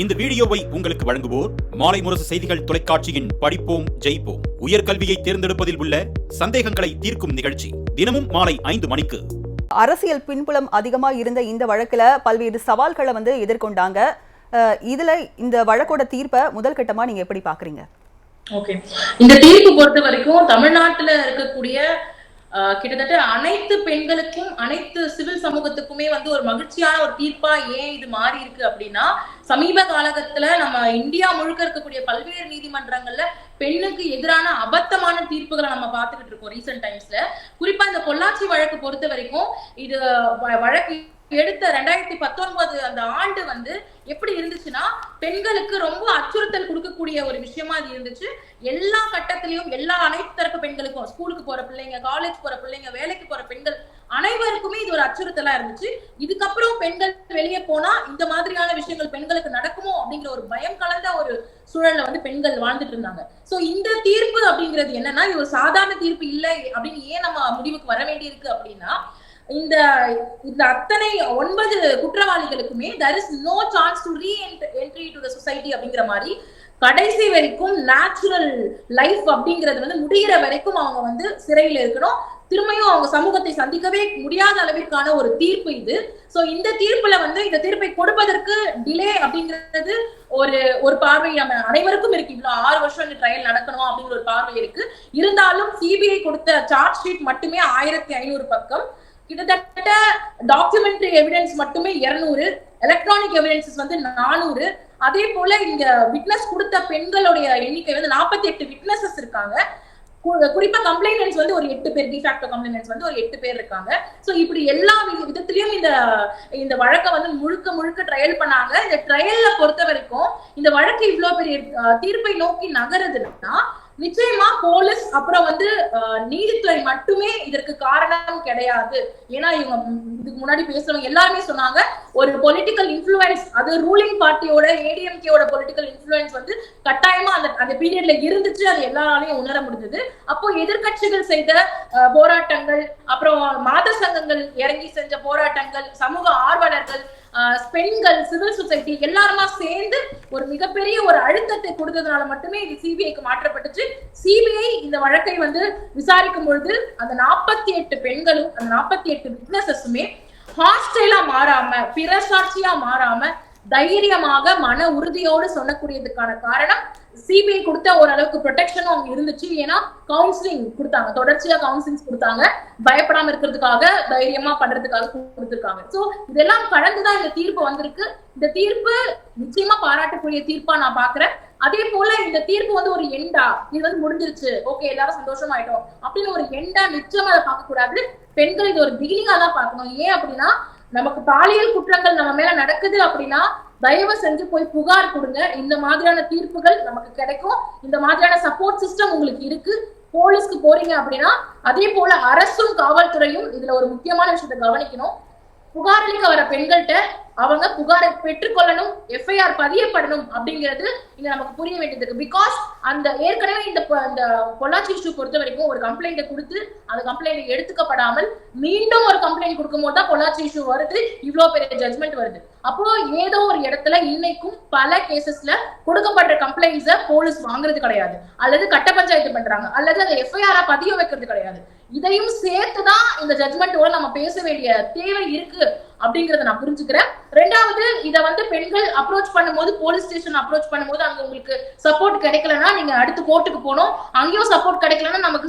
இந்த வீடியோவை உங்களுக்கு வழங்குவோர் மாலை முரசு செய்திகள் தொலைக்காட்சியின் படிப்போம் ஜெயிப்போம். உயர்கல்வியை தேர்ந்தெடுப்பதில் உள்ள சந்தேகங்களை தீர்க்கும் நிகழ்ச்சி தினமும் மாலை ஐந்து மணிக்கு. அரசியல் பின்புலம் அதிகமா இருந்த இந்த வழக்குல பல்வேறு சவால்களை வந்து எதிர்கொண்டாங்க. இதுல இந்த வழக்கோட தீர்ப்பை முதல் கட்டமா நீங்க எப்படி பாக்குறீங்க? ஓகே. இந்த தீர்ப்பு பொறுத்த வரைக்கும் தமிழ்நாட்டுல இருக்கக்கூடிய கிட்டத்தட்ட அனைத்து பெண்களுக்கும் அனைத்து சிவில் சமூகத்துக்குமே வந்து ஒரு மகிழ்ச்சியான ஒரு தீர்ப்பா ஏன் இது மாறி இருக்கு அப்படின்னா சமீப காலகட்டத்துல நம்ம இந்தியா முழுக்க இருக்கக்கூடிய பல்வேறு நீதிமன்றங்கள்ல பெண்ணுக்கு எதிரான அபத்தமான தீர்ப்புகளை நம்ம பார்த்துக்கிட்டு இருக்கோம் ரீசெண்ட் டைம்ஸ்ல குறிப்பா இந்த பொள்ளாச்சி வழக்கு பொறுத்த வரைக்கும் இது வ- வழக்கு எடுத்த ரெண்டாயிரத்தி பத்தொன்பது அந்த ஆண்டு வந்து எப்படி இருந்துச்சுன்னா பெண்களுக்கு ரொம்ப அச்சுறுத்தல் கொடுக்கக்கூடிய ஒரு விஷயமா அது இருந்துச்சு. எல்லா கட்டத்திலையும் எல்லா அனைத்து தரப்பு பெண்களுக்கும் ஸ்கூலுக்கு போற பிள்ளைங்க காலேஜ் போற பிள்ளைங்க வேலைக்கு போற பெண்கள் அனைவருக்குமே இது ஒரு அச்சுறுத்தலா இருந்துச்சு. இதுக்கப்புறம் பெண்கள் வெளியே போனா இந்த மாதிரியான விஷயங்கள் பெண்களுக்கு நடக்குமோ அப்படிங்கிற ஒரு பயம் கலந்த ஒரு சூழல்ல வந்து பெண்கள் வாழ்ந்துட்டு இருந்தாங்க. சோ இந்த தீர்ப்பு அப்படிங்கிறது என்னன்னா இது ஒரு சாதாரண தீர்ப்பு இல்லை அப்படின்னு ஏன் நம்ம முடிவுக்கு வர வேண்டியிருக்கு அப்படின்னா இந்த இந்த அத்தனை ஒன்பது குற்றவாளிகளுக்குமே there is no chance to re entry to the society அப்படிங்கிற மாதிரி கடைசி வரைக்கும் நேச்சுரல் லைஃப் அப்படிங்கிறது வந்து முடிகிற வரைக்கும் அவங்க வந்து சிறையில் இருக்கணும். திரும்பியும் அவங்க சமூகத்தை சந்திக்கவே முடியாத அளவிற்கான ஒரு தீர்ப்பு இது. சோ இந்த தீர்ப்புல வந்து இந்த தீர்ப்பை கொடுப்பதற்கு டிலே அப்படிங்கிறது ஒரு ஒரு பார்வை நம்ம அனைவருக்கும் இருக்கு. இவ்வளவு ஆறு வருஷம் இந்த ட்ரையல் நடக்கணும் அப்படிங்கிற ஒரு பார்வை இருக்கு. இருந்தாலும் சிபிஐ கொடுத்த சார்ஜ் ஷீட் மட்டுமே ஆயிரத்தி ஐநூறு பக்கம். கிட்டத்தட்ட டாக்குமெண்ட்ரி எவிடன்ஸ் மட்டுமே இருநூறு எலக்ட்ரானிக் எவிடன்சஸ் வந்து நானூறு. அதே போல இங்க விட்னஸ் கொடுத்த பெண்களுடைய எண்ணிக்கை வந்து நாற்பத்தி எட்டு விட்னஸஸ் இருக்காங்க குறிப்பா கம்ப்ளைண்ட்ஸ் வந்து ஒரு எட்டு பேர் டிஃபாக்டோ கம்ப்ளைண்ட்ஸ் வந்து ஒரு எட்டு பேர் இருக்காங்க. சோ இப்படி எல்லா வி- விதத்திலயும் இந்த இந்த வழக்கை வந்து முழுக்க முழுக்க ட்ரையல் பண்ணாங்க. இந்த ட்ரையல்ல பொறுத்த வரைக்கும் இந்த வழக்கு இவ்வளவு பெரிய தீர்ப்பை நோக்கி நகருதுன்னா நிச்சயமா போலீஸ் அப்புறம் வந்து நீதித்துறை மட்டுமே இதற்கு காரணம் கிடையாது. ஏன்னா இவங்க இதுக்கு முன்னாடி பேசுறவங்க எல்லாருமே சொன்னாங்க ஒரு பொலிட்டிக்கல் இன்ஃபுளுன்ஸ் அது ரூலிங் பார்ட்டியோட ஏடிஎம்கேயோட பொலிட்டிக்கல் இன்ஃபுளுன்ஸ் வந்து கட்டாயமா அந்த அந்த பீரியட்ல இருந்துச்சு அது எல்லாராலையும் உணர முடிஞ்சது. அப்போ எதிர்க்கட்சிகள் செய்த போராட்டங்கள் அப்புறம் மாத சங்கங்கள் இறங்கி செஞ்ச போராட்டங்கள் சமூக ஆர்வலர்கள் பெண்கள் சிவில் சொசைட்டி எல்லாருமா சேர்ந்து ஒரு மிகப்பெரிய ஒரு அழுத்தத்தை கொடுத்ததுனால மட்டுமே இது சிபிஐக்கு மாற்றப்பட்டுச்சு. சிபிஐ இந்த வழக்கை வந்து விசாரிக்கும் பொழுது அந்த நாற்பத்தி எட்டு பெண்களும் அந்த நாற்பத்தி எட்டு விட்னஸஸுமே ஹாஸ்டலா மாறாம பிரசாட்சியா மாறாம தைரியமாக மன உறுதியோடு சொல்லக்கூடியதுக்கான காரணம் சிபிஐ கொடுத்த ஓரளவுக்கு ப்ரொடெக்ஷனும் அவங்க இருந்துச்சு. ஏன்னா கவுன்சிலிங் கொடுத்தாங்க. தொடர்ச்சியா கவுன்சிலிங்ஸ் கொடுத்தாங்க. பயப்படாம இருக்கிறதுக்காக தைரியமா பண்றதுக்காக கொடுத்திருக்காங்க. சோ இதெல்லாம் கடந்துதான் இந்த தீர்ப்பு வந்திருக்கு. இந்த தீர்ப்பு நிச்சயமா பாராட்டக்கூடிய தீர்ப்பா நான் பாக்குறேன். அதே போல இந்த தீர்ப்பு வந்து ஒரு எண்டா இது வந்து முடிஞ்சிருச்சு. ஓகே எல்லாரும் சந்தோஷமாயிட்டோம். அப்படின்னு ஒரு எண்டா நிச்சயமா அதை பார்க்க கூடாது பெண்கள் இது ஒரு பிகினிங்கா தான் பார்க்கணும். ஏன் அப்படின்னா நமக்கு பாலியல் குற்றங்கள் நம்ம மேல நடக்குது அப்படின்னா தயவு செஞ்சு போய் புகார் கொடுங்க. இந்த மாதிரியான தீர்ப்புகள் நமக்கு கிடைக்கும். இந்த மாதிரியான சப்போர்ட் சிஸ்டம் உங்களுக்கு இருக்கு. போலீஸ்க்கு போறீங்க அப்படின்னா அதே போல அரசும் காவல்துறையும் இதுல ஒரு முக்கியமான விஷயத்தை கவனிக்கணும். புகாரளிக்க வர பெண்கள்கிட்ட அவங்க புகாரை பெற்றுக்கொள்ளணும் எஃப்ஐஆர் பதியப்படணும் அப்படிங்கிறது இங்க நமக்கு புரிய வேண்டியது இருக்கு. பிகாஸ் அந்த ஏற்கனவே இந்த இந்த பொள்ளாச்சி இஷ்யூ பொறுத்த வரைக்கும் ஒரு கம்ப்ளைண்ட்டை கொடுத்து அந்த கம்ப்ளைண்ட் எடுத்துக்கப்படாமல் மீண்டும் ஒரு கம்ப்ளைண்ட் கொடுக்கும்போது தான் பொள்ளாச்சி இஷ்யூ வருது இவ்வளவு பெரிய ஜட்மெண்ட் வருது. அப்போ ஏதோ ஒரு இடத்துல இன்னைக்கும் பல கேசஸ்ல கொடுக்கப்பட்ட கம்ப்ளைண்ட்ஸ போலீஸ் வாங்குறது கிடையாது. அல்லது கட்ட பஞ்சாயத்து பண்றாங்க. அல்லது அதை எஃப்ஐஆரா பதிய வைக்கிறது கிடையாது. இதையும் சேர்த்துதான் இந்த ஜட்மெண்டோட நம்ம பேச வேண்டிய தேவை இருக்கு அப்படிங்கறத நான் புரிஞ்சுக்கிறேன். ரெண்டாவது இத வந்து பெண்கள் அப்ரோச் பண்ணும்போது போலீஸ் ஸ்டேஷன் அப்ரோச் பண்ணும்போது அங்க உங்களுக்கு சப்போர்ட் கிடைக்கலன்னா நீங்க அடுத்து கோர்ட்டுக்கு போகணும். அங்கேயும் சப்போர்ட் கிடைக்கலன்னா நமக்கு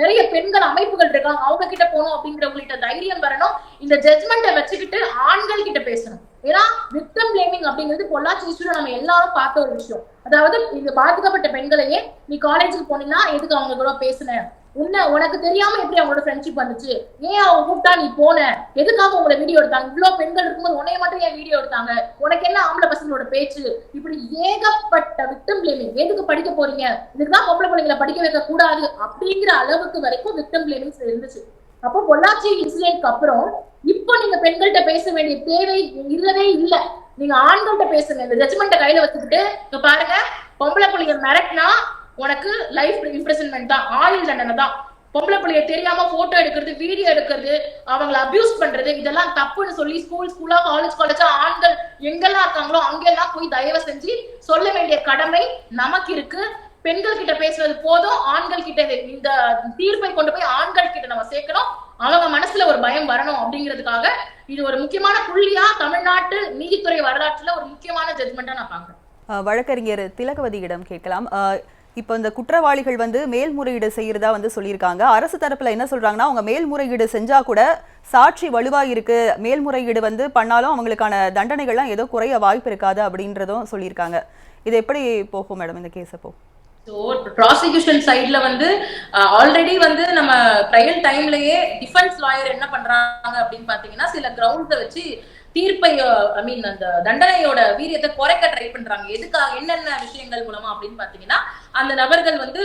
நிறைய பெண்கள் அமைப்புகள் இருக்காங்க. அவங்க கிட்ட போகணும் அப்படிங்கிறவங்கள்ட்ட தைரியம் வரணும். இந்த ஜட்மெண்ட்டை வச்சுக்கிட்டு ஆண்கள் கிட்ட பேசணும். ஏன்னா விக்டம் பிளேமிங் அப்படிங்கிறது பொள்ளாச்சி இஷ்யூல நம்ம எல்லாரும் பார்த்த ஒரு விஷயம். அதாவது இந்த பாதிக்கப்பட்ட பெண்களையே நீ காலேஜுக்கு போனீங்கன்னா எதுக்கு அவங்க கூட பேசுன? உன்ன உனக்கு தெரியாம எப்படி அவங்களோட ஃப்ரெண்ட்ஷிப் வந்துச்சு? ஏன் அவங்க கூப்பிட்டா நீ போன? எதுக்காக உங்களை வீடியோ எடுத்தாங்க? இவ்வளவு பெண்கள் இருக்கும்போது உன்னைய மட்டும் ஏன் வீடியோ எடுத்தாங்க? உனக்கு என்ன ஆம்பளை பசங்களோட பேச்சு? இப்படி ஏகப்பட்ட விக்டம் பிளேமிங் எதுக்கு படிக்க போறீங்க? இதுக்குதான் பொம்பளை பிள்ளைங்களை படிக்க வைக்க கூடாது அப்படிங்கிற அளவுக்கு வரைக்கும் விக்டம் பிளேமிங்ஸ் இருந்துச்சு. அப்போ பொள்ளாச்சி இன்சிடென்ட்க்கு அப்புறம் இப்போ நீங்க பெண்கள்கிட்ட பேச வேண்டிய தேவை இல்லவே இல்லை. நீங்க ஆண்கள்கிட்ட பேசுங்க. இந்த ஜட்மெண்ட்டை கையில வச்சுக்கிட்டு இங்க பாருங்க பொம்பளை பிள்ளைங்க மிரட்டினா உனக்கு லைஃப் இம்ப்ரெசன்மெண்ட் தான் ஆயுள் தண்டனை தான். பொம்பளை பிள்ளைய தெரியாம போட்டோ எடுக்கிறது வீடியோ எடுக்கிறது அவங்கள அபியூஸ் பண்றது இதெல்லாம் தப்புன்னு சொல்லி ஸ்கூல் ஸ்கூலா காலேஜ் காலேஜா ஆண்கள் எங்கெல்லாம் இருக்காங்களோ அங்கெல்லாம் போய் தயவு செஞ்சு சொல்ல வேண்டிய கடமை நமக்கு இருக்கு. பெண்கள் கிட்ட பேசுறது போதும் ஆண்கள் கிட்ட இந்த தீர்ப்பை கொண்டு போய் ஆண்கள் கிட்ட நம்ம சேர்க்கணும். அவங்க மனசுல ஒரு பயம் வரணும் அப்படிங்கிறதுக்காக இது ஒரு முக்கியமான புள்ளியா தமிழ்நாட்டு நீதித்துறை வரலாற்றுல ஒரு முக்கியமான ஜட்மெண்டா நான் பாக்குறேன் வழக்கறிஞர் திலகவதியிடம் கேட்கலாம். இப்போ இந்த குற்றவாளிகள் வந்து மேல்முறையீடு செய்யறதா வந்து சொல்லியிருக்காங்க. அரசு தரப்புல என்ன சொல்றாங்கன்னா அவங்க மேல்முறையீடு செஞ்சா கூட சாட்சி வலுவாக இருக்குது மேல்முறையீடு வந்து பண்ணாலும் அவங்களுக்கான தண்டனைகள்லாம் ஏதோ குறைய வாய்ப்பு இருக்காது அப்படின்றதும் சொல்லியிருக்காங்க. இது எப்படி போகும் மேடம் இந்த கேஸ் அப்போ ஸோ ப்ராசிக்யூஷன் சைட்ல வந்து ஆல்ரெடி வந்து நம்ம ட்ரையல் டைம்லயே டிஃபென்ஸ் லாயர் என்ன பண்றாங்க அப்படின்னு பாத்தீங்கன்னா சில கிரவுண்ட்ஸை வச்சு தீர்ப்பை ஐ மீன் அந்த தண்டனையோட வீரியத்தை குறைக்க ட்ரை பண்றாங்க. எதுக்காக என்னென்ன விஷயங்கள் மூலமா அப்படின்னு பாத்தீங்கன்னா அந்த நபர்கள் வந்து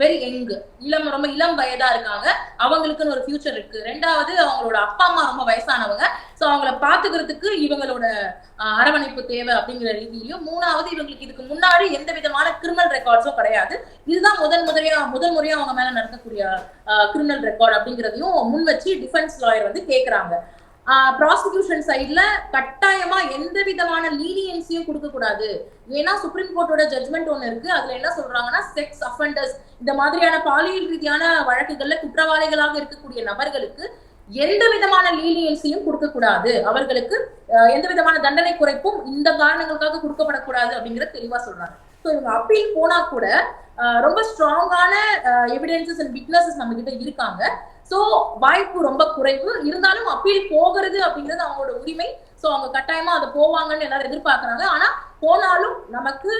வெரி யங் இளம் ரொம்ப இளம் வயதா இருக்காங்க. அவங்களுக்குன்னு ஒரு ஃபியூச்சர் இருக்கு. ரெண்டாவது அவங்களோட அப்பா அம்மா ரொம்ப வயசானவங்க. ஸோ அவங்கள பாத்துக்கிறதுக்கு இவங்களோட ஆஹ், அரவணைப்பு தேவை அப்படிங்கிற ரீதியிலையும் மூணாவது இவங்களுக்கு இதுக்கு முன்னாடி எந்த விதமான கிரிமினல் ரெக்கார்ட்ஸும் கிடையாது. இதுதான் முதல் முறையா முதல் முறையா அவங்க மேல நடக்கக்கூடிய கிரிமினல் ரெக்கார்ட் அப்படிங்கிறதையும் முன் வச்சு டிஃபென்ஸ் லாயர் வந்து கேட்கறாங்க ப்ராசிக்யூஷன் சைட்ல கட்டாயமா எந்த விதமான லீனியன்ஸையும் கொடுக்க கூடாது. ஏன்னா சுப்ரீம் கோர்ட்டோட ஜட்மெண்ட் ஒன்று இருக்கு. அதுல என்ன சொல்றாங்கன்னா செக்ஸ் அஃபண்டர்ஸ் இந்த மாதிரியான பாலியல் ரீதியான வழக்குகள்ல குற்றவாளிகளாக இருக்கக்கூடிய நபர்களுக்கு எந்த விதமான லீனியன்ஸையும் கொடுக்க கூடாது. அவர்களுக்கு எந்த விதமான தண்டனை குறைப்பும் இந்த காரணங்களுக்காக கொடுக்கப்படக்கூடாது அப்படிங்கறத தெளிவா சொல்றாங்க. ஸோ இவங்க அப்பீல் போனா கூட ரொம்ப ஸ்ட்ராங்கான எவிடன்சஸ் அண்ட் விட்னஸஸ் நம்ம கிட்ட இருக்காங்க. சோ வாய்ப்பு ரொம்ப குறைவு. இருந்தாலும் அப்பீல் போகிறது அப்படிங்கிறது அவங்களோட உரிமை. சோ அவங்க கட்டாயமா அதை போவாங்கன்னு எல்லாரும் எதிர்பார்க்கறாங்க. ஆனா போனாலும் நமக்கு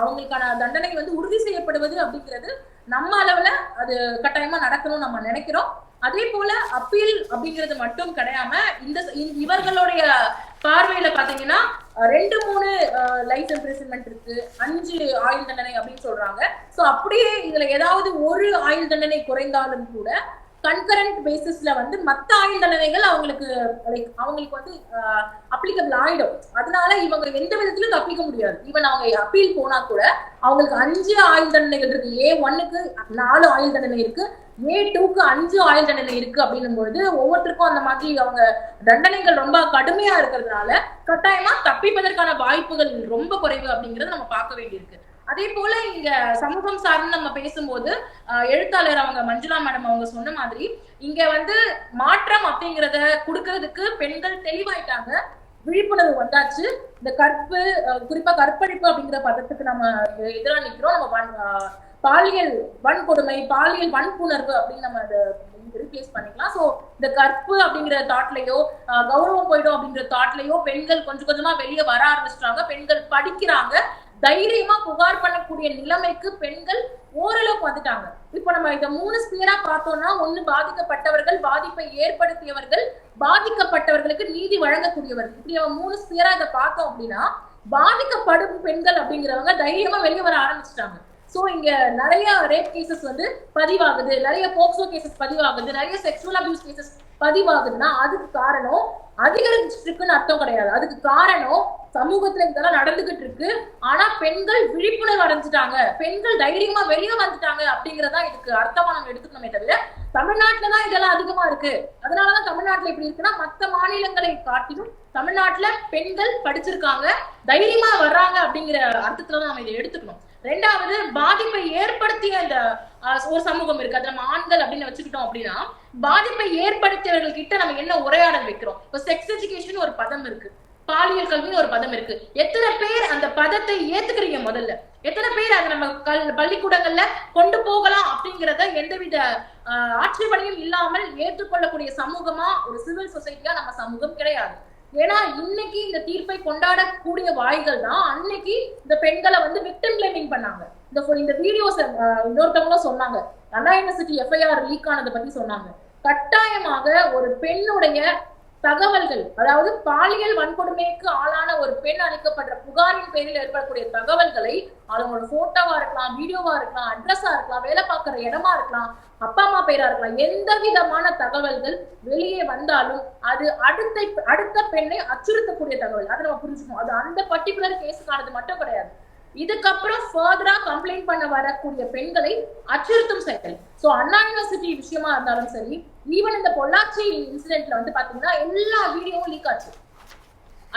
அவங்களுக்கான தண்டனை வந்து உறுதி செய்யப்படுவது அப்படிங்கிறது நம்ம அளவுல அது கட்டாயமா நடக்கணும்னு நம்ம நினைக்கிறோம். அதே போல அப்பீல் அப்படிங்கிறது மட்டும் கிடையாம இந்த இவர்களுடைய பார்வையில பாத்தீங்கன்னா ரெண்டு மூணு லைஃப் இம்ப்ரெசன்மெண்ட் இருக்கு. அஞ்சு ஆயுள் தண்டனை அப்படின்னு சொல்றாங்க. சோ அப்படியே இதுல ஏதாவது ஒரு ஆயுள் தண்டனை குறைந்தாலும் கூட கன்கரண்ட் பேசிஸ்ல வந்து மத்த ஆயுள் தண்டனைகள் அவங்களுக்கு லைக் அவங்களுக்கு வந்து அப்ளிகபிள் ஆயிடும். அதனால இவங்க எந்த விதத்திலும் தப்பிக்க முடியாது. ஈவன் அவங்க அப்பீல் போனா கூட அவங்களுக்கு அஞ்சு ஆயுள் தண்டனைகள் இருக்கு. ஏ ஒன்னுக்கு நாலு ஆயுள் தண்டனை இருக்கு. ஏ டூக்கு அஞ்சு ஆயுள் தண்டனை இருக்கு அப்படின்னும் பொழுது ஒவ்வொருத்தருக்கும் அந்த மாதிரி அவங்க தண்டனைகள் ரொம்ப கடுமையா இருக்கிறதுனால கட்டாயமா தப்பிப்பதற்கான வாய்ப்புகள் ரொம்ப குறைவு அப்படிங்கறத நம்ம பார்க்க வேண்டியிருக்கு. அதே போல இங்க சமூகம் சார்ந்து நம்ம பேசும்போது ஆஹ், எழுத்தாளர் அவங்க மஞ்சுளா மேடம் அவங்க சொன்ன மாதிரி இங்க வந்து மாற்றம் அப்படிங்கறத கொடுக்கறதுக்கு பெண்கள் தெளிவாயிட்டாங்க. விழிப்புணர்வு வந்தாச்சு. இந்த கற்பு குறிப்பா கற்பழிப்பு அப்படிங்கிற பதத்துக்கு நம்ம எதிராக நிக்கிறோம். நம்ம வன்- பாலியல் வன்கொடுமை பாலியல் வன்புணர்வு அப்படின்னு நம்ம அதை ரீப்ளேஸ் பண்ணிக்கலாம். சோ இந்த கற்பு அப்படிங்கிற தாட்லயோ கௌரவம் போயிடும் அப்படிங்கிற தாட்லயோ பெண்கள் கொஞ்சம் கொஞ்சமா வெளியே வர ஆரம்பிச்சிட்டாங்க. பெண்கள் படிக்கிறாங்க. தைரியமா புகார் பண்ணக்கூடிய நிலைமைக்கு பெண்கள் ஓரளவுக்கு வந்துட்டாங்க. இப்ப நம்ம இத மூணு ஸ்பியரா பார்த்தோம்னா ஒண்ணு பாதிக்கப்பட்டவர்கள் பாதிப்பை ஏற்படுத்தியவர்கள் பாதிக்கப்பட்டவர்களுக்கு நீதி வழங்கக்கூடியவர்கள். இப்படி நம்ம மூணு ஸ்பியரா இதை பார்த்தோம் அப்படின்னா பாதிக்கப்படும் பெண்கள் அப்படிங்கிறவங்க தைரியமா வெளியே வர ஆரம்பிச்சிட்டாங்க. சோ இங்க நிறைய ரேப் கேசஸ் வந்து பதிவாகுது. நிறைய போக்சோ கேசஸ் பதிவாகுது. நிறைய செக்ஷுவல் அபியூஸ் கேசஸ் பதிவாகுதுன்னா அதுக்கு காரணம் அதிகரிச்சிருக்குன்னு அர்த்தம் கிடையாது. அதுக்கு காரணம் சமூகத்துல இதெல்லாம் நடந்துகிட்டு இருக்கு ஆனா பெண்கள் விழிப்புணர்வு அடைஞ்சிட்டாங்க. பெண்கள் தைரியமா வெளியே வந்துட்டாங்க அப்படிங்கறதா இதுக்கு அர்த்தமா நம்ம எடுத்துக்கணுமே தவிர தமிழ்நாட்டுல தான் இதெல்லாம் அதிகமா இருக்கு. அதனாலதான் தமிழ்நாட்டுல இப்படி இருக்குன்னா மத்த மாநிலங்களை காட்டிலும் தமிழ்நாட்டுல பெண்கள் படிச்சிருக்காங்க தைரியமா வர்றாங்க அப்படிங்கிற அர்த்தத்துலதான் நம்ம இதை எடுத்துக்கணும். ரெண்டாவது பாதிப்பை ஏற்படுத்திய அந்த ஒரு சமூகம் இருக்கு. அது நம்ம ஆண்கள் அப்படின்னு வச்சுக்கிட்டோம் அப்படின்னா பாதிப்பை ஏற்படுத்தியவர்கள் கிட்ட நம்ம என்ன உரையாடல் வைக்கிறோம்? இப்ப செக்ஸ் எஜுகேஷன் ஒரு பதம் இருக்கு. பாலியல் கல்வின்னு ஒரு பதம் இருக்கு. எத்தனை பேர் அந்த பதத்தை ஏத்துக்கிறீங்க முதல்ல? எத்தனை பேர் அதை நம்ம கல் பள்ளிக்கூடங்கள்ல கொண்டு போகலாம் அப்படிங்கிறத எந்தவித ஆஹ், ஆட்சேபனையும் இல்லாமல் ஏற்றுக்கொள்ளக்கூடிய சமூகமா ஒரு சிவில் சொசைட்டியா நம்ம சமூகம் கிடையாது. ஏன்னா இன்னைக்கு இந்த தீர்ப்பை கொண்டாடக்கூடிய வாய்கள் தான் அன்னைக்கு இந்த பெண்களை வந்து விக்டம் கிளைமிங் பண்ணாங்க. இந்த இந்த வீடியோஸ் இன்னொருத்தவங்களும் சொன்னாங்க. அண்ணா யூனிவர்சிட்டி எஃப்ஐஆர் லீக் ஆனதை பத்தி சொன்னாங்க. கட்டாயமாக ஒரு பெண்ணுடைய தகவல்கள் அதாவது பாலியல் வன்கொடுமைக்கு ஆளான ஒரு பெண் அளிக்கப்படுற புகாரின் பேரில் ஏற்படக்கூடிய தகவல்களை அவங்களோட போட்டோவா இருக்கலாம் வீடியோவா இருக்கலாம் அட்ரஸா இருக்கலாம் வேலை பார்க்குற இடமா இருக்கலாம் அப்பா அம்மா பேரா இருக்கலாம் எந்த விதமான தகவல்கள் வெளியே வந்தாலும் அது அடுத்த அடுத்த பெண்ணை அச்சுறுத்தக்கூடிய தகவல். அதை நம்ம புரிஞ்சுக்கணும். அது அந்த பர்டிகுலர் கேஸுக்கானது மட்டும் கிடையாது. இதுக்கப்புறம் ஃபர்தரா கம்ப்ளைண்ட் பண்ண வரக்கூடிய பெண்களை அச்சுறுத்தும் செயல். சோ அண்ணா யூனிவர்சிட்டி விஷயமா இருந்தாலும் சரி ஈவன் இந்த பொள்ளாச்சி இன்சிடென்ட்ல வந்து பாத்தீங்கன்னா எல்லா வீடியோவும் லீக் ஆச்சு.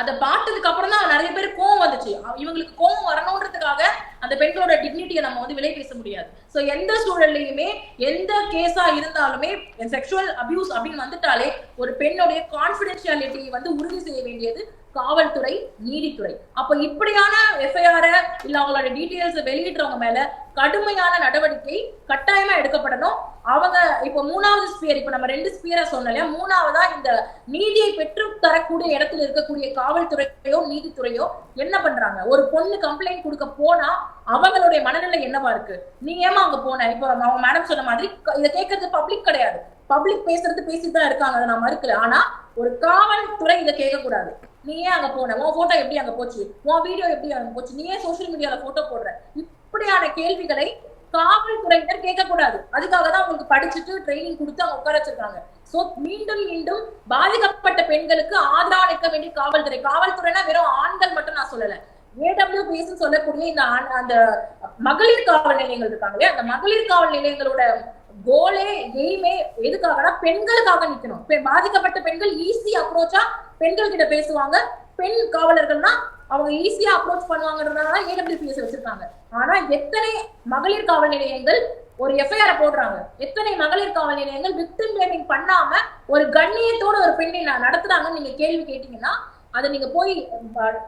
அதை பார்த்ததுக்கு அப்புறம் தான் நிறைய பேர் கோவம் வந்துச்சு. இவங்களுக்கு கோவம் வரணுன்றதுக்காக அந்த பெண்களோட டிக்னிட்டியை நம்ம வந்து விலை பேச முடியாது. சோ எந்த சூழல்லையுமே எந்த கேஸா இருந்தாலுமே செக்ஷுவல் அபியூஸ் அப்படின்னு வந்துட்டாலே ஒரு பெண்ணுடைய கான்பிடென்ஷியாலிட்டியை வந்து உறுதி செய்ய வேண்டியது காவல்துறை நீதித்துறை. அப்ப இப்படியான எஃப்ஐஆர் இல்ல அவங்களோட டீட்டெயில்ஸ் வெளியிடுறவங்க மேல கடுமையான நடவடிக்கை கட்டாயமா எடுக்கப்படணும். அவங்க இப்ப மூணாவது ஸ்பியர் இப்ப நம்ம ரெண்டு ஸ்பியரை சொன்னோம் இல்லையா? மூணாவதா இந்த நீதியை பெற்று தரக்கூடிய இடத்துல இருக்கக்கூடிய காவல்துறையோ நீதித்துறையோ என்ன பண்றாங்க? ஒரு பொண்ணு கம்ப்ளைண்ட் கொடுக்க போனா அவங்களுடைய மனநிலை என்னவா இருக்கு? நீ ஏமா அங்க போன? இப்ப அவங்க மேடம் சொன்ன மாதிரி இதை கேட்கறது பப்ளிக் கிடையாது. பப்ளிக் பேசுறது பேசிட்டு தான் இருக்காங்க அதை நான் மறுக்கல. ஆனா ஒரு காவல்துறை இதை கேட்க கூடாது நீ ஏன் அங்க போன. உன் போட்டோ எப்படி அங்க போச்சு? உன் வீடியோ எப்படி அங்க போச்சு? நீ ஏன் சோஷியல் மீடியால போட்டோ போடுற. இப்படியான கேள்விகளை காவல்துறையினர் கேட்கக்கூடாது. அதுக்காக தான் அவங்களுக்கு படிச்சுட்டு ட்ரைனிங் கொடுத்து அவங்க உட்கார வச்சிருக்காங்க. சோ மீண்டும் மீண்டும் பாதிக்கப்பட்ட பெண்களுக்கு ஆதரவு அளிக்க வேண்டிய காவல்துறை. காவல்துறைனா வெறும் ஆண்கள் மட்டும் நான் சொல்லல. ஏடபிள்யூபிஎஸ் சொல்லக்கூடிய இந்த ஆண்- அந்த மகளிர் காவல் நிலையங்கள் இருக்காங்க இல்லையா? அந்த மகளிர் காவல் நிலையங்களோட கோலே எய்மே எதுக்காகனா பெண்களுக்காக நிக்கணும். பாதிக்கப்பட்ட பெண்கள் ஈஸி அப்ரோச்சா பெண்கள் கிட்ட பேசுவாங்க. பெண் காவலர்கள்னா அவங்க ஈஸியா அப்ரோச் பண்ணுவாங்கன்றதுனால ஏடபிள்யூபிஎஸ் வச்சிருக்காங்க. ஆனா எத்தனை மகளிர் காவல் நிலையங்கள் ஒரு எஃப்ஐஆர் போடுறாங்க. எத்தனை மகளிர் காவல் நிலையங்கள் விக்டிம் பிளேமிங் பண்ணாம ஒரு கண்ணியத்தோட ஒரு பெண்ணை நடத்துறாங்கன்னு நீங்க கேள்வி கேட்டீங்கன்னா அதை நீங்க போய்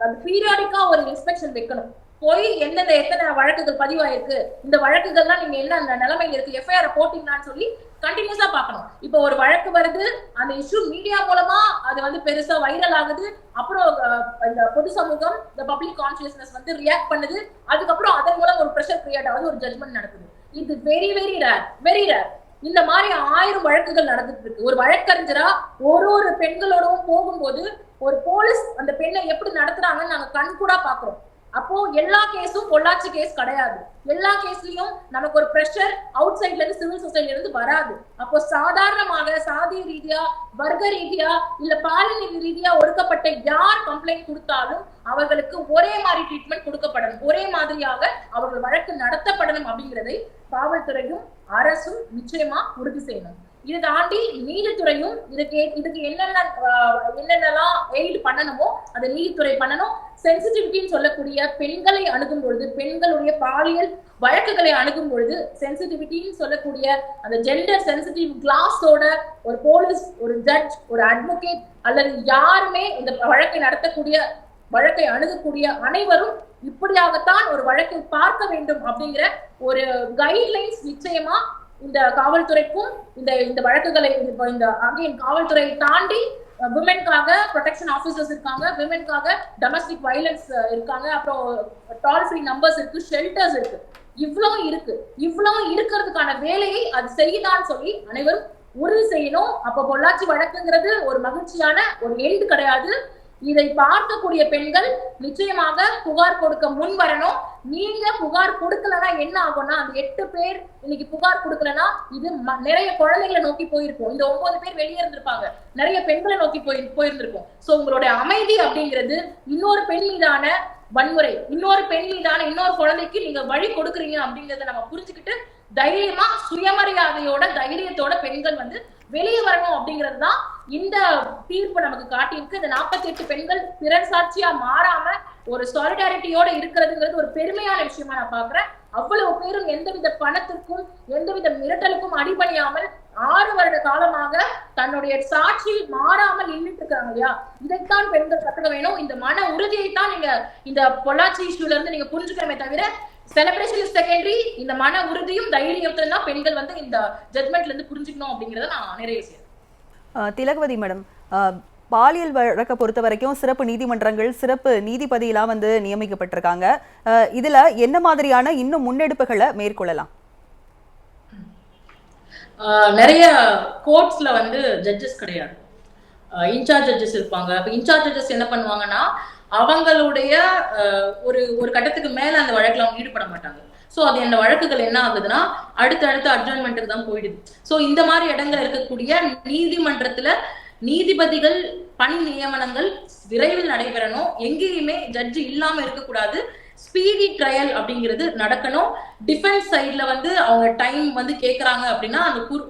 அந்த பீரியாடிக்கா ஒரு இன்ஸ்பெக்ஷன் வைக்கணும். போய் எந்தெந்த எத்தனை வழக்குகள் பதிவாயிருக்கு இந்த வழக்குகள்லாம் நீங்க என்ன அந்த நிலைமையில இருக்கு எஃப்ஐஆர் போட்டீங்களான்னு சொல்லி கண்டினியூஸா பாக்கணும் இப்போ ஒரு வழக்கு வருது அந்த இஷ்யூ மீடியா மூலமா அது வந்து பெருசா வைரல் ஆகுது அப்புறம் இந்த பொது சமூகம் இந்த பப்ளிக் கான்சியஸ்னஸ் வந்து ரியாக்ட் பண்ணுது அதுக்கப்புறம் அதன் மூலம் ஒரு ப்ரெஷர் கிரியேட் ஆகுது ஒரு ஜட்மெண்ட் நடக்குது. இது very very rare very rare இந்த மாதிரி ஆயிரம் வழக்குகள் நடந்துட்டு இருக்கு. ஒரு வழக்கறிஞரா ஒரு ஒரு பெண்களோடவும் போகும்போது ஒரு போலீஸ் அந்த பெண்ணை எப்படி நடத்துறாங்கன்னு நாங்க கண்கூடா பாக்குறோம் அப்போ எல்லா கேஸும் பொள்ளாச்சி கேஸ் கிடையாது. எல்லா கேஸ்லயும் நமக்கு ஒரு ப்ரெஷர் அவுட் சைட்ல இருந்து சிவில் சொசைட்டில இருந்து வராது. அப்போ சாதாரணமாக சாதி ரீதியா வர்க்க ரீதியா இல்ல பாலின ரீதியா ஒடுக்கப்பட்ட யார் கம்ப்ளைண்ட் கொடுத்தாலும் அவர்களுக்கு ஒரே மாதிரி ட்ரீட்மெண்ட் கொடுக்கப்படணும். ஒரே மாதிரியாக அவர்கள் வழக்கு நடத்தப்படணும் அப்படிங்கிறதை காவல்துறையும் அரசும் நிச்சயமா உறுதி செய்யணும். இதை தாண்டி நீதித்துறையும் இதுக்கு இதுக்கு என்னென்ன என்னென்னலாம் எய்டு பண்ணணுமோ அதை நீதித்துறை பண்ணணும். சென்சிட்டிவிட்டின்னு சொல்லக்கூடிய பெண்களை அணுகும் பொழுது பெண்களுடைய பாலியல் வழக்குகளை அணுகும் பொழுது சென்சிட்டிவிட்டின்னு சொல்லக்கூடிய அந்த ஜெண்டர் சென்சிட்டிவ் கிளாஸோட ஒரு போலீஸ் ஒரு ஜட்ஜ் ஒரு அட்வொகேட் அல்லது யாருமே இந்த வழக்கை நடத்தக்கூடிய வழக்கை அணுகக்கூடிய அனைவரும் இப்படியாகத்தான் ஒரு வழக்கை பார்க்க வேண்டும் அப்படிங்கிற ஒரு கைட்லைன்ஸ் நிச்சயமா இந்த காவல்துறைக்கும் இந்த இந்த வழக்குகளை இந்த அகைன் காவல்துறையை தாண்டி விமென்காக ப்ரொடெக்ஷன் ஆஃபீஸர்ஸ் இருக்காங்க. விமென்காக டொமஸ்டிக் வயலன்ஸ் இருக்காங்க. அப்புறம் டால் ஃப்ரீ நம்பர்ஸ் இருக்கு ஷெல்டர்ஸ் இருக்கு. இவ்வளவு இருக்கு. இவ்வளவு இருக்கிறதுக்கான வேலையை அது செய்யுதான்னு சொல்லி அனைவரும் உறுதி செய்யணும். அப்ப பொள்ளாச்சி வழக்குங்கிறது ஒரு மகிழ்ச்சியான ஒரு எய்டு கிடையாது. இதை பார்க்கக்கூடிய பெண்கள் நிச்சயமாக புகார் கொடுக்க முன் வரணும். நீங்க புகார் கொடுக்கலன்னா என்ன ஆகும்னா அந்த எட்டு பேர் இன்னைக்கு புகார் கொடுக்கலன்னா இது நிறைய குழந்தைகளை நோக்கி போயிருக்கும். இந்த ஒன்பது பேர் வெளியே இருந்திருப்பாங்க. நிறைய பெண்களை நோக்கி போய் போயிருந்திருக்கும். சோ உங்களுடைய அமைதி அப்படிங்கிறது இன்னொரு பெண் மீதான வன்முறை. இன்னொரு பெண் மீதான இன்னொரு குழந்தைக்கு நீங்க வழி கொடுக்குறீங்க அப்படிங்கறத நம்ம புரிஞ்சுக்கிட்டு தைரியமா சுயமரியாதையோட தைரியத்தோட பெண்கள் வந்து வெளியே வரணும் அப்படிங்கிறது தான் இந்த தீர்ப்பு நமக்கு காட்டியிருக்கு. இந்த நாற்பத்தி எட்டு பெண்கள் பிறர் சாட்சியா மாறாம ஒரு சாலிடாரிட்டியோட இருக்கிறதுங்கிறது ஒரு பெருமையான விஷயமா நான் பாக்குறேன் அவ்வளவு பேரும் எந்தவித பணத்திற்கும் எந்தவித மிரட்டலுக்கும் அடிபணியாமல் ஆறு வருட காலமாக தன்னுடைய சாட்சியில் மாறாமல் நின்றுட்டு இருக்காங்க இல்லையா? இதைத்தான் பெண்கள் கத்துக்க வேணும். இந்த மன உறுதியை தான் நீங்க இந்த பொள்ளாச்சி இஷ்யூல இருந்து நீங்க புரிஞ்சுக்கணுமே தவிர செலிப்ரேஷன் இஸ் செகண்டரி இந்த மன உறுதியும் தைரியத்தையும் தான் பெண்கள் வந்து இந்த ஜட்மெண்ட்ல இருந்து புரிஞ்சுக்கணும் அப்படிங்கறத நான் நிறைய செய்யறேன் திலகவதி மேடம் பாலியல் வழக்கை பொறுத்த வரைக்கும் சிறப்பு நீதிமன்றங்கள் சிறப்பு நீதிபதியெல்லாம் வந்து நியமிக்கப்பட்டிருக்காங்க. இதுல என்ன மாதிரியான இன்னும் முன்னெடுப்புகளை மேற்கொள்ளலாம்? நிறைய கோர்ட்ஸ்ல வந்து ஜட்ஜஸ் கிடையாது. இன்சார்ஜ் ஜட்ஜஸ் இருப்பாங்க. அப்ப இன்சார்ஜ் ஜட்ஜஸ் என்ன பண்ணுவாங்கன்னா அவங்களுடைய ஆஹ் ஒரு ஒரு கட்டத்துக்கு மேல அந்த வழக்குல அவங்க ஈடுபட மாட்டாங்க. சோ அது அந்த வழக்குகள் என்ன ஆகுதுன்னா அடுத்த அடுத்த அட்ஜர்ன்மெண்ட்டுக்கு தான் போயிடுது. சோ இந்த மாதிரி இடங்கள் இருக்கக்கூடிய நீதிமன்றத்துல நீதிபதிகள் பணி நியமனங்கள் விரைவில் நடைபெறணும். எங்கேயுமே ஜட்ஜ் இல்லாம இருக்கக்கூடாது. ஸ்பீடி ட்ரையல் அப்படிங்கிறது நடக்கணும். டிஃபென்ஸ் சைட்ல வந்து அவங்க டைம் வந்து கேட்கறாங்க அப்படின்னா அந்த குரு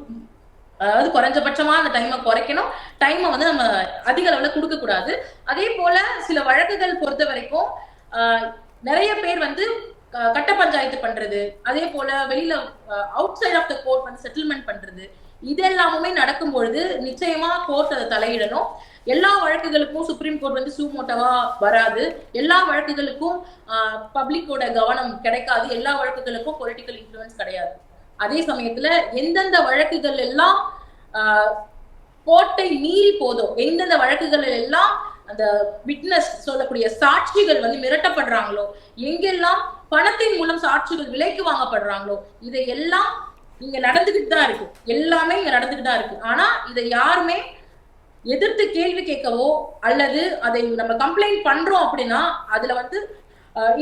அதாவது குறைஞ்சபட்சமா அந்த டைமை குறைக்கணும். டைமை வந்து நம்ம அதிக அளவுல கொடுக்க கூடாது அதே போல சில வழக்குகள் பொறுத்த வரைக்கும் நிறைய பேர் வந்து கட்ட பஞ்சாயத்து பண்றது. அதே போல வெளியில outside of the court வந்து செட்டில்மெண்ட் பண்றது. இதெல்லாமுமே நடக்கும் பொழுது நிச்சயமா கோர்ட் அதை தலையிடணும். எல்லா வழக்குகளுக்கும் சுப்ரீம் கோர்ட் வந்து சூமோட்டவா வராது. எல்லா வழக்குகளுக்கும் பப்ளிக்கோட கவனம் கிடைக்காது. எல்லா வழக்குகளுக்கும் பொலிட்டிக்கல் இன்ஃப்ளூயன்ஸ் கிடையாது. அதே சமயத்துல எந்தெந்த வழக்குகள் எல்லாம் ஆஹ், கோர்ட்டை மீறி போதோ எந்தெந்த வழக்குகள் எல்லாம் அந்த விட்னஸ் சொல்லக்கூடிய சாட்சிகள் வந்து மிரட்டப்படுறாங்களோ எங்கெல்லாம் பணத்தின் மூலம் சாட்சிகள் விலைக்கு வாங்கப்படுறாங்களோ இதை எல்லாம் இங்க நடந்துகிட்டு தான் இருக்கு. எல்லாமே இங்க நடந்துகிட்டு தான் இருக்கு. ஆனா இதை யாருமே எதிர்த்து கேள்வி கேட்கவோ அல்லது அதை நம்ம கம்ப்ளைண்ட் பண்றோம் அப்படின்னா அதுல வந்து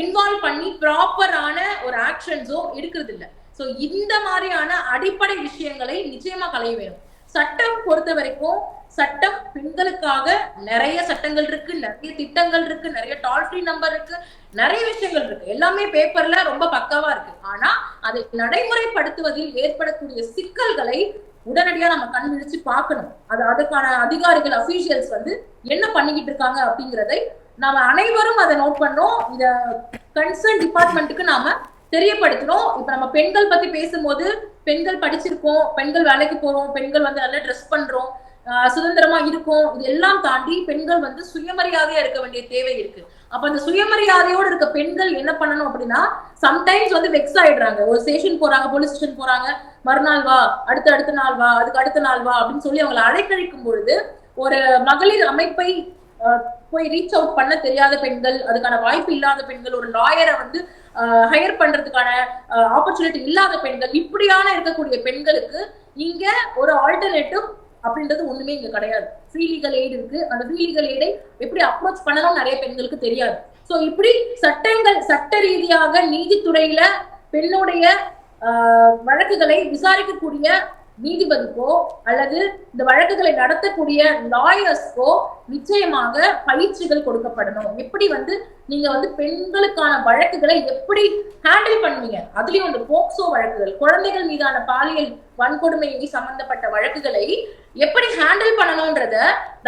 இன்வால்வ் பண்ணி ப்ராப்பரான ஒரு ஆக்ஷன்ஸோ எடுக்கிறது இல்லை ஸோ இந்த மாதிரியான அடிப்படை விஷயங்களை நிச்சயமா களைய வேணும். சட்டம் பொறுத்த வரைக்கும் சட்டம் பெண்களுக்காக நிறைய சட்டங்கள் இருக்கு நிறைய திட்டங்கள் இருக்கு நிறைய டால் ஃப்ரீ நம்பர் இருக்கு நிறைய விஷயங்கள் இருக்கு. எல்லாமே பேப்பர்ல ரொம்ப பக்காவா இருக்கு. ஆனா அதை நடைமுறைப்படுத்துவதில் ஏற்படக்கூடிய சிக்கல்களை உடனடியா நம்ம கண் பார்க்கணும். அது அதுக்கான அதிகாரிகள் அபிஷியல்ஸ் வந்து என்ன பண்ணிக்கிட்டு இருக்காங்க அப்படிங்கிறதை நாம அனைவரும் அதை நோட் பண்ணோம். இத கன்சர்ன் டிபார்ட்மெண்ட்டுக்கு நாம தெரியப்படுத்தணும். இப்ப நம்ம பெண்கள் பத்தி பேசும்போது பெண்கள் படிச்சிருக்கோம் பெண்கள் வேலைக்கு போறோம் பெண்கள் வந்து நல்லா ட்ரெஸ் பண்றோம் சுதந்திரமா இருக்கும் இது எல்லாம் தாண்டி பெண்கள் வந்து சுயமரியாதையா இருக்க வேண்டிய தேவை இருக்கு. அப்ப அந்த சுயமரியாதையோடு இருக்க பெண்கள் என்ன பண்ணணும் அப்படின்னா சம்டைம்ஸ் வந்து வெக்ஸ் ஆயிடுறாங்க. ஒரு ஸ்டேஷன் போறாங்க போலீஸ் ஸ்டேஷன் போறாங்க மறுநாள் வா அடுத்த அடுத்த நாள் வா அதுக்கு அடுத்த நாள் வா அப்படின்னு சொல்லி அவங்களை அழைக்கழிக்கும் பொழுது ஒரு மகளிர் அமைப்பை போய் ரீச் அவுட் பண்ண தெரியாத பெண்கள் அதுக்கான வாய்ப்பு இல்லாத பெண்கள் ஒரு லாயரை வந்து ஹையர் பண்றதுக்கான ஆப்பர்ச்சுனிட்டி இல்லாத பெண்கள் இப்படியான இருக்கக்கூடிய பெண்களுக்கு இங்க ஒரு ஆல்டர்னேட்டிவ் அப்படின்றது ஒண்ணுமே இங்க கிடையாது. ஃப்ரீ லீகல் எய்ட் இருக்கு. அந்த ஃப்ரீ லீகல் எய்டை எப்படி அப்ரோச் பண்ணணும் நிறைய பெண்களுக்கு தெரியாது. சோ இப்படி சட்டங்கள் சட்ட ரீதியாக நீதித்துறையில பெண்ணுடைய வழக்குகளை விசாரிக்கக்கூடிய நீதிபதிக்கோ அல்லது இந்த வழக்குகளை நடத்தக்கூடிய லாயர்ஸ்க்கோ நிச்சயமாக பயிற்சிகள் கொடுக்கப்படணும். எப்படி வந்து நீங்க வந்து பெண்களுக்கான வழக்குகளை எப்படி ஹேண்டில் பண்ணுவீங்க? அதுலயும் இந்த போக்சோ வழக்குகள் குழந்தைகள் மீதான பாலியல் வன்கொடுமை சம்பந்தப்பட்ட வழக்குகளை எப்படி ஹேண்டில் பண்ணணும்ன்றத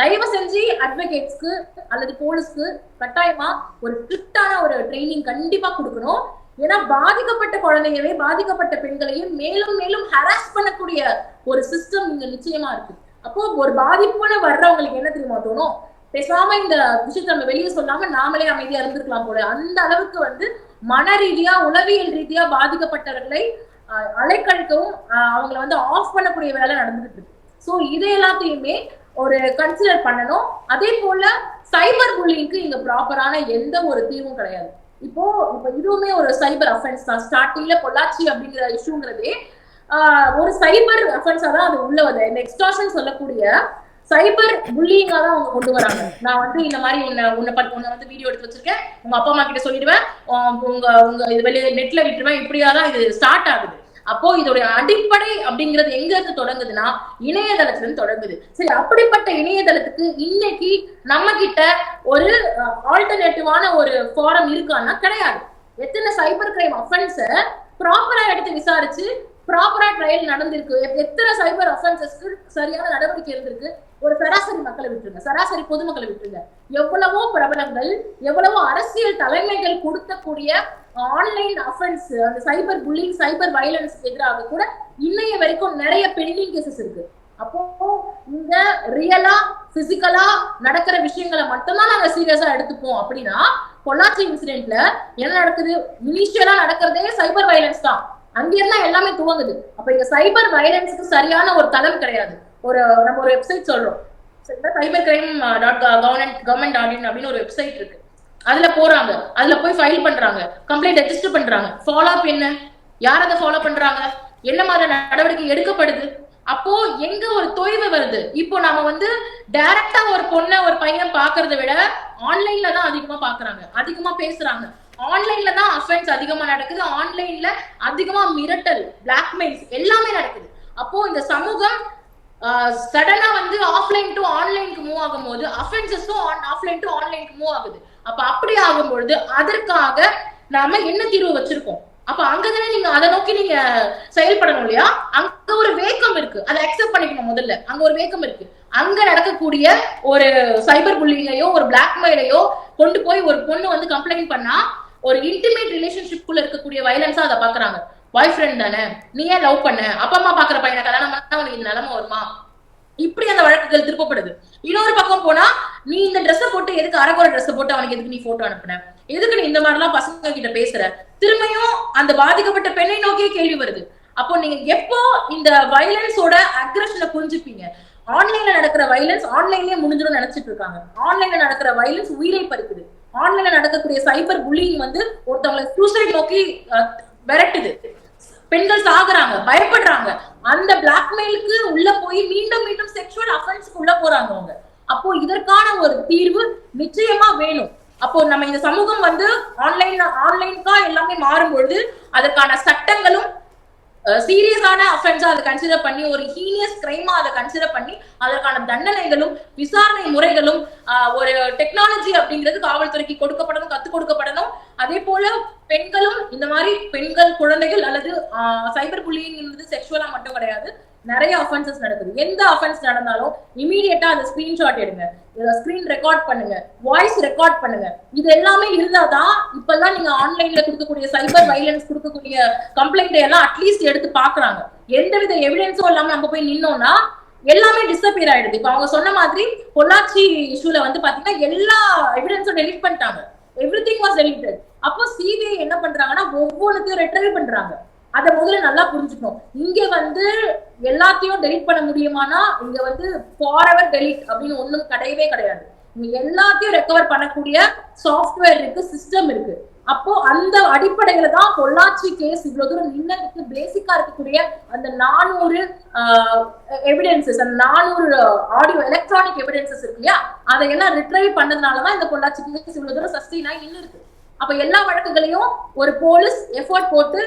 தயவு செஞ்சு அட்வொகேட்ஸ்க்கு அல்லது போலீஸ்க்கு கட்டாயமா ஒரு ஸ்ட்ரிக்டான ஒரு ட்ரைனிங் கண்டிப்பா கொடுக்கணும். ஏன்னா பாதிக்கப்பட்ட குழந்தைங்களே பாதிக்கப்பட்ட பெண்களையும் மேலும் மேலும் ஹராஸ் பண்ணக்கூடிய ஒரு சிஸ்டம் இங்க நிச்சயமா இருக்கு. அப்போ ஒரு பாதிப்புன்னு வர்றவங்களுக்கு என்ன தெரியுமா தோணும்? பேசாம இந்த விஷயத்த நம்ம வெளியே சொல்லாம நாமளே அமைதியா இருந்திருக்கலாம் போல. அந்த அளவுக்கு வந்து மன ரீதியா உளவியல் ரீதியா பாதிக்கப்பட்டவர்களை அலைக்கழிக்கவும் அவங்களை வந்து ஆஃப் பண்ணக்கூடிய வேலை நடந்துட்டு இருக்கு. சோ இது எல்லாத்தையுமே ஒரு கன்சிடர் பண்ணணும். அதே போல சைபர் புல்லிங்க்கு இங்க ப்ராப்பரான எந்த ஒரு தீர்வும் கிடையாது. இப்போ இப்போ இதுவுமே ஒரு சைபர் அஃபென்ஸ் தான். ஸ்டார்டிங்ல பொள்ளாச்சி அப்படிங்கிற இஷ்யூங்கிறதே ஒரு சைபர் அஃபென்ஸா தான் அது உள்ள வருது. இந்த எக்ஸ்டார்ஷன் சொல்லக்கூடிய சைபர் புல்லிங்கா தான் அவங்க கொண்டு வராங்க. நான் வந்து இந்த மாதிரி உன்னை உன்னை பத்தி உன்னை வந்து வீடியோ எடுத்து வச்சிருக்கேன். உங்க அப்பா அம்மா கிட்ட சொல்லிடுவேன். உங்க உங்க இது வெளியே நெட்ல விட்டுருவேன். இப்படியாதான் இது ஸ்டார்ட் ஆகுது. அப்போ இதோட அடிப்படை அப்படிங்கிறது எங்க இருந்து தொடங்குதுன்னா இணையதளத்துல இருந்து தொடங்குது. சரி அப்படிப்பட்ட இணையதளத்துக்கு இன்னைக்கு நம்ம கிட்ட ஒரு ஆல்டர்னேட்டிவான ஒரு ஃபாரம் இருக்கான்னா கிடையாது. எத்தனை சைபர் கிரைம் அஃபென்ஸ ப்ராப்பரா எடுத்து விசாரிச்சு ப்ராப்பரா ட்ரையல் நடந்திருக்கு. எத்தனை சைபர் அஃபென்சஸ்க்கு சரியான நடவடிக்கை இருந்திருக்கு ஒரு சராசரி மக்களை விட்டுருங்க. சராசரி பொதுமக்களை விட்டுருங்க. எவ்வளவோ பிரபலங்கள் எவ்வளவோ அரசியல் தலைமைகள் கொடுக்கக்கூடிய ஆன்லைன் அஃபென்ஸ் அந்த சைபர் புல்லிங் சைபர் வயலன்ஸ் எதிராக கூட இன்னைய வரைக்கும் நிறைய பெண்டிங் கேசஸ் இருக்கு. அப்போ இந்த ரியலா பிசிக்கலா நடக்கிற விஷயங்களை மட்டும்தான் நாங்க சீரியஸா எடுத்துப்போம். அப்படின்னா பொள்ளாச்சி இன்சிடென்ட்ல என்ன நடக்குது? இனிஷியலா நடக்கிறதே சைபர் வயலன்ஸ் தான். அங்கிருந்தா எல்லாமே துவங்குது. அப்ப இங்க சைபர் வயலன்ஸ்க்கு சரியான ஒரு தளம் கிடையாது. ஒரு நம்ம ஒரு வெப்சைட் சொல்றோம். Cyber crime dot government government dot in அப்படின்னு ஒரு வெப்சைட் இருக்கு. அதுல போறாங்க. அதுல போய் ஃபைல் பண்றாங்க. கம்ப்ளைண்ட் ரெஜிஸ்டர் பண்றாங்க. ஃபாலோ அப் என்ன? யார் அதை ஃபாலோ பண்றாங்க? என்ன மாதிரி நடவடிக்கை எடுக்கப்படுது? அப்போ எங்க ஒரு தொய்வு வருது? இப்போ நாம வந்து டைரக்டா ஒரு பொண்ணை ஒரு பையன் பாக்குறத விட ஆன்லைன்ல தான் அதிகமா பாக்குறாங்க அதிகமா பேசுறாங்க. ஆன்லைன்ல தான் அஃபென்ஸ் அதிகமா நடக்குது. ஆன்லைன்ல அதிகமா மிரட்டல் பிளாக்மெயில்ஸ் எல்லாமே நடக்குது. அப்போ இந்த சமூகம் சடனா வந்து ஆஃப்லைன் டு ஆன்லைனுக்கு மூவ் ஆகும்போது அஃபென்சஸும் ஆஃப்லைன் டு ஆன்லைனுக்கு மூவ் ஆகுது. அப்ப அப்படி ஆகும் பொழுது அதற்காக நாம என்ன தீர்வு வச்சிருக்கோம்? அப்ப அங்கதானே நீங்க அதை நோக்கி நீங்க செயல்படணும் இல்லையா? அங்க ஒரு வேக்கம் இருக்கு. அதை அக்செப்ட் பண்ணிக்கணும் முதல்ல. அங்க ஒரு வேக்கம் இருக்கு. அங்க நடக்கக்கூடிய ஒரு சைபர் புல்லிங்கையோ ஒரு பிளாக்மெயிலையோ கொண்டு போய் ஒரு பொண்ணு வந்து கம்ப்ளைண்ட் பண்ணா ஒரு இன்டிமேட் ரிலேஷன்ஷிப் குள்ள இருக்கக்கூடிய வயலன்ஸா அதை பாக்குறாங்க. பாய் ஃப்ரெண்ட் தானே? நீ ஏன் லவ் பண்ண? அப்பா அம்மா பாக்குற பையனை கல்யாணம் பண்ணா உனக்கு இந்த நிலைமை வருமா? இப்படி அந்த வழக்குகள் திருப்பப்படுது. இன்னொரு பக்கம் போனா நீ இந்த ட்ரெஸ் போட்டு எதுக்கு அரகுற ட்ரெஸ் போட்டு அவனுக்கு எதுக்கு நீ போட்டோ அனுப்புன? எதுக்கு நீ இந்த மாதிரி எல்லாம் பசங்க கிட்ட பேசுற? திரும்பியும் அந்த பாதிக்கப்பட்ட பெண்ணை நோக்கியே கேள்வி வருது. அப்போ நீங்க எப்போ இந்த வயலன்ஸோட அக்ரஷனை புரிஞ்சுப்பீங்க? ஆன்லைன்ல நடக்கிற வயலன்ஸ் ஆன்லைன்லயே முடிஞ்சிடும் நினைச்சிட்டு இருக்காங்க. ஆன்லைன்ல நடக்கிற வயலன்ஸ் உயிரை பறிக்குது. ஆன்லைன்ல நடக்கக்கூடிய சைபர் புல்லிங் வந்து ஒருத்தவங்களை சூசைட் நோக்கி விரட்டுது. பெண்கள் சாகுறாங்க பயப்படுறாங்க. அந்த பிளாக்மெயிலுக்கு உள்ள போய் மீண்டும் மீண்டும் செக்ஷுவல் அஃபென்ஸ்க்கு உள்ள போறாங்க அவங்க. அப்போ இதற்கான ஒரு தீர்வு நிச்சயமா வேணும். அப்போ நம்ம இந்த சமூகம் வந்து ஆன்லைன் ஆன்லைன்கா எல்லாமே மாறும்பொழுது அதற்கான சட்டங்களும் சீரியஸான அஃபென்ஸா அதை கன்சிடர் பண்ணி ஒரு ஹீனியஸ் கிரைமா அதை கன்சிடர் பண்ணி அதற்கான தண்டனைகளும் விசாரணை முறைகளும் ஒரு டெக்னாலஜி அப்படிங்கிறது காவல்துறைக்கு கொடுக்கப்படணும் கத்துக் கொடுக்கப்படணும். அதே போல பெண்களும் இந்த மாதிரி பெண்கள் குழந்தைகள் அல்லது சைபர் புள்ளிங்கிறது செக்ஷுவலா மட்டும் கிடையாது. நிறைய அஃபென்சஸ் நடக்குது. எந்த அஃபென்ஸ் நடந்தாலும் இமீடியட்டா அந்த ஸ்கிரீன்ஷாட் எடுங்க. ஸ்கிரீன் ரெக்கார்ட் பண்ணுங்க. வாய்ஸ் ரெக்கார்ட் பண்ணுங்க. இது எல்லாமே இருந்தாதான் இப்பெல்லாம் நீங்க ஆன்லைன்ல கொடுக்கக்கூடிய சைபர் வைலன்ஸ் கொடுக்கக்கூடிய கம்ப்ளைண்ட் எல்லாம் அட்லீஸ்ட் எடுத்து பாக்குறாங்க எந்தவித எவிடன்ஸும் இல்லாம நம்ம போய் நின்னோம்னா எல்லாமே டிசப்பியர் ஆயிடுது. இப்ப அவங்க சொன்ன மாதிரி பொள்ளாச்சி இஷ்யூல வந்து பாத்தீங்கன்னா எல்லா எவிடன்ஸும் டெலிட் பண்ணிட்டாங்க. எவ்ரி திங் வாஸ் டெலிட்டட் அப்போ சிபிஐ என்ன பண்றாங்கன்னா ஒவ்வொன்றுக்கும் ரெட்ரைவ் பண்றாங்க. அதை முதல்ல நல்லா புரிஞ்சுக்கணும். இங்க வந்து எல்லாத்தையும் டெலிட் பண்ண முடியுமானா இங்க வந்து ஃபாரெவர் டெலிட் அப்படின்னு ஒண்ணும் கிடையவே கிடையாது. நீங்க எல்லாத்தையும் ரெக்கவர் பண்ணக்கூடிய சாஃப்ட்வேர் இருக்கு சிஸ்டம் இருக்கு. அப்போ அந்த அடிப்படையில தான் பொள்ளாச்சி கேஸ் இவ்வளவு தூரம் நின்னதுக்கு பேசிக்கா இருக்கக்கூடிய அந்த நானூறு எவிடன்சஸ் அந்த நானூறு ஆடியோ எலக்ட்ரானிக் எவிடன்சஸ் இருக்கு இல்லையா? அதையெல்லாம் ரிட்ரைவ் பண்ணதுனாலதான் இந்த பொள்ளாச்சி கேஸ் இவ்வளவு தூரம் சஸ்டெயின் ஆகி நின்று இருக்கு அப்ப எல்லா வழக்குகளையும் ஒரு போலீஸ் எஃபோர்ட் போட்டு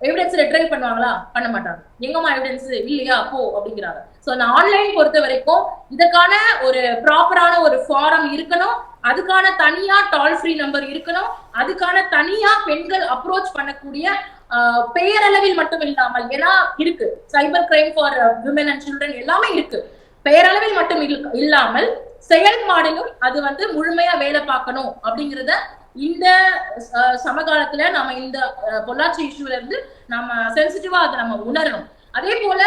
எவிடன்ஸ் ரெட்ரைவ் பண்ணுவாங்களா? பண்ண மாட்டாங்க. எங்கம்மா எவிடன்ஸ் இல்லையா? போ அப்படிங்கிறாங்க. சோ அந்த ஆன்லைன் பொறுத்த வரைக்கும் இதற்கான ஒரு ப்ராப்பரான ஒரு ஃபாரம் இருக்கணும். அதுக்கான தனியா டால் ஃப்ரீ நம்பர் இருக்கணும். அதுக்கான தனியா பெண்கள் அப்ரோச் பண்ணக்கூடிய ஆஹ், பெயரளவில் மட்டும் இல்லாமல் ஏன்னா இருக்கு. Cyber crime for women and children எல்லாமே இருக்கு. பெயரளவில் மட்டும் இல்லாமல் செயல்பாடிலும் அது வந்து முழுமையா வேலை பார்க்கணும் அப்படிங்கிறத இந்த சமகாலத்துல நம்ம இந்த பொள்ளாச்சி இஷ்யூல இருந்து நம்ம சென்சிட்டிவா அதை நம்ம உணரணும். அதே போல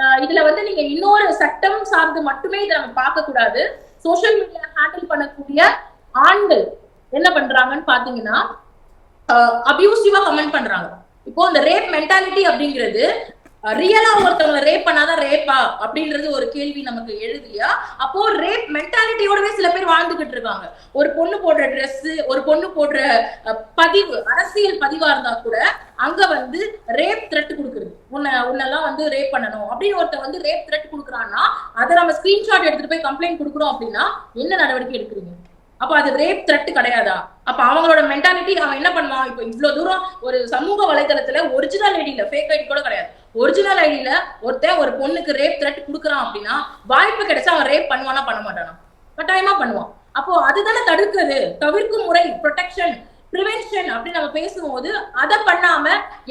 அஹ், இதுல வந்து நீங்க இன்னொரு சட்டம் சார்ந்து மட்டுமே இதை நம்ம பார்க்க கூடாது. சோசியல் மீடியா ஹேண்டில் பண்ணக்கூடிய ஆண்கள் என்ன பண்றாங்கன்னு பாத்தீங்கன்னா அபியூசிவா கமெண்ட் பண்றாங்க. இப்போ இந்த ரேப் மென்டாலிட்டி அப்படிங்கிறது ரியலா ஒருத்தவங்களை ரேப் பண்ணாதான் ரேப்பா அப்படின்றது ஒரு கேள்வி நமக்கு எழுதியா? அப்போ ரேப் மென்டாலிட்டியோடவே சில பேர் வாழ்ந்துகிட்டு இருக்காங்க. ஒரு பொண்ணு போடுற ட்ரெஸ் ஒரு பொண்ணு போடுற பதிவு அரசியல் பதிவா இருந்தா கூட அங்க வந்து ரேப் த்ரெட் கொடுக்குறது. உன்னை உன்னெல்லாம் வந்து ரேப் பண்ணணும். அப்படின்னு ஒருத்தன் வந்து ரேப் த்ரெட் கொடுக்குறான்னா அதை நம்ம ஸ்கிரீன்ஷாட் எடுத்துட்டு போய் கம்ப்ளைண்ட் கொடுக்குறோம் அப்படின்னா என்ன நடவடிக்கை எடுக்கிறீங்க? அப்ப அது ரேப் த்ரெட் கிடையாதா? அப்ப அவங்களோட மென்டாலிட்டி அவன் என்ன பண்ணுவான்? இப்போ இவ்வளவு தூரம் ஒரு சமூக வலைதளத்துல ஒரிஜினல் ஐடியில ஃபேக் ஐடி கூட கிடையாது. ஒரிஜினல் ஐடியில ஒருத்தன் ஒரு பொண்ணுக்கு ரேப் த்ரெட் கொடுக்குறான் அப்படின்னா வாய்ப்பு கிடைச்சா அவன் ரேப் பண்ணுவானா பண்ண மாட்டானா? கட்டாயமா பண்ணுவான். அப்போ அதுதானே தடுக்குது. தவிர்க்கும் முறை ப்ரொடெக்ஷன் ப்ரிவென்ஷன் அப்படின்னு நம்ம பேசும்போது அதை பண்ணாம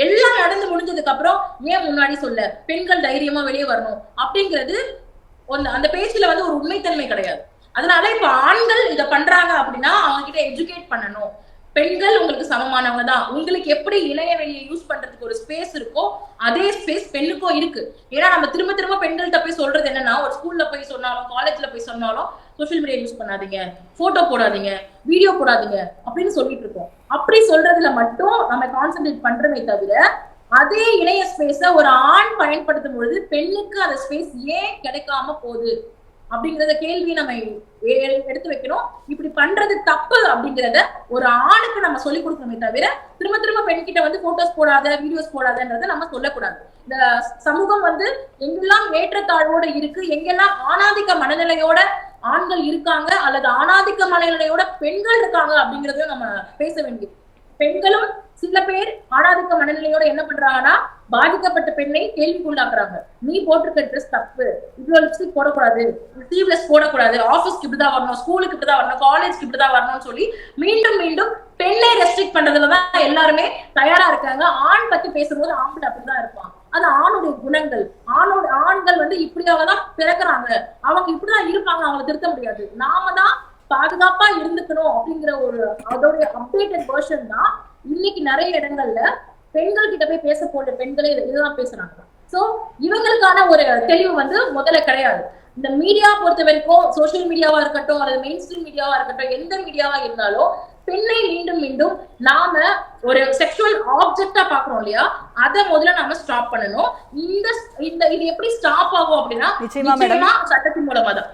எல்லாம் நடந்து முடிஞ்சதுக்கு அப்புறம் ஏன் முன்னாடி சொல்ல? பெண்கள் தைரியமா வெளியே வரணும் அப்படிங்கிறது அந்த பேச்சுல வந்து ஒரு உண்மைத்தன்மை கிடையாது. அதனால இப்ப ஆண்கள் இதை பண்றாங்க அப்படின்னா அவங்க கிட்ட எஜுகேட் பண்ணணும். பெண்கள் உங்களுக்கு சமமானவங்க தான். உங்களுக்கு எப்படி இணையவெளியை யூஸ் பண்றதுக்கு ஒரு ஸ்பேஸ் இருக்கோ அதே ஸ்பேஸ் பெண்ணுக்கும் இருக்கு. ஏன்னா நம்ம திரும்ப திரும்ப பெண்கள்கிட்ட போய் சொல்றது என்னன்னா ஒரு ஸ்கூல்ல போய் சொன்னாலும் காலேஜ்ல போய் சொன்னாலும் சோஷியல் மீடியா யூஸ் பண்ணாதீங்க. போட்டோ போடாதீங்க. வீடியோ போடாதீங்க. அப்படின்னு சொல்லிட்டு இருக்கோம். அப்படி சொல்றதுல மட்டும் நம்ம கான்சென்ட்ரேட் பண்றமே தவிர அதே இணைய ஸ்பேஸ ஒரு ஆண் பயன்படுத்தும் பொழுது பெண்ணுக்கு அந்த ஸ்பேஸ் ஏன் கிடைக்காம போகுது? அப்படிங்கறத கேள்வி நம்ம எடுத்து வைக்கணும். இப்படி பண்றது தப்பு அப்படிங்கறத ஒரு ஆணுக்கு நம்ம சொல்லி கொடுக்கணுமே தவிர திரும்ப திரும்ப பெண்கிட்ட வந்து போட்டோஸ் போடாத வீடியோஸ் போடாதன்றத நம்ம சொல்லக்கூடாது. இந்த சமூகம் வந்து எங்கெல்லாம் ஏற்றத்தாழ்வோட இருக்கு எங்கெல்லாம் ஆணாதிக்க மனநிலையோட ஆண்கள் இருக்காங்க அல்லது ஆணாதிக்க மனநிலையோட பெண்கள் இருக்காங்க அப்படிங்கறதையும் நம்ம பேச வேண்டியது. பெண்களும் சில பேர் ஆணாதிக்க மனநிலையோட என்ன பண்றாங்கன்னா பாதிக்கப்பட்ட பெண்ணை கேள்விக்குள்ளாக்குறாங்க. நீ போட்டிருக்க ட்ரெஸ் தப்பு. இவ்வளவு லிப்ஸ்டிக் போடக்கூடாது. ஸ்லீவ்லெஸ் போடக்கூடாது. ஆபீஸ்க்கு இப்படிதான் வரணும் ஸ்கூலுக்கு இப்படிதான் வரணும் காலேஜ்க்கு இப்படிதான் வரணும்னு சொல்லி மீண்டும் மீண்டும் பெண்ணை ரெஸ்ட்ரிக்ட் பண்றதுலதான் எல்லாருமே தயாரா இருக்காங்க. ஆண் பத்தி பேசும்போது ஆம்பளை அப்படிதான் இருப்பான் அது ஆணுடைய குணங்கள். ஆணோட ஆண்கள் வந்து இப்படியாக தான் பிறக்குறாங்க. அவங்க இப்படிதான் இருப்பாங்க அவங்களை திருத்த முடியாது. நாம தான் பாதுகாப்பா இருந்துக்கணும் அப்படிங்கிற ஒரு அதோடைய அப்டேட்டட் வேர்ஷன் தான் இன்னைக்கு நிறைய இடங்கள்ல பெண்கள் கிட்ட போய் பேச போற பெண்களே இது- இதுதான் பேசுறாங்க. சோ இவங்களுக்கான ஒரு தெளிவு வந்து முதல்ல கிடையாது. இந்த மீடியா பொறுத்த வரைக்கும் சோஷியல் மீடியாவா இருக்கட்டும் அல்லது மெயின் ஸ்ட்ரீம் மீடியாவா இருக்கட்டும் எந்த மீடியாவா இருந்தாலும் பெண்ணை மீண்டும் மீண்டும் நாம ஒரு செக்ஷுவல் ஆப்ஜெக்டா பாக்குறோம் இல்லையா? அதை முதல்ல நாம ஸ்டாப் பண்ணணும். இந்த இந்த இது எப்படி ஸ்டாப் ஆகும் அப்படின்னா சட்டத்தின் மூலமா தான்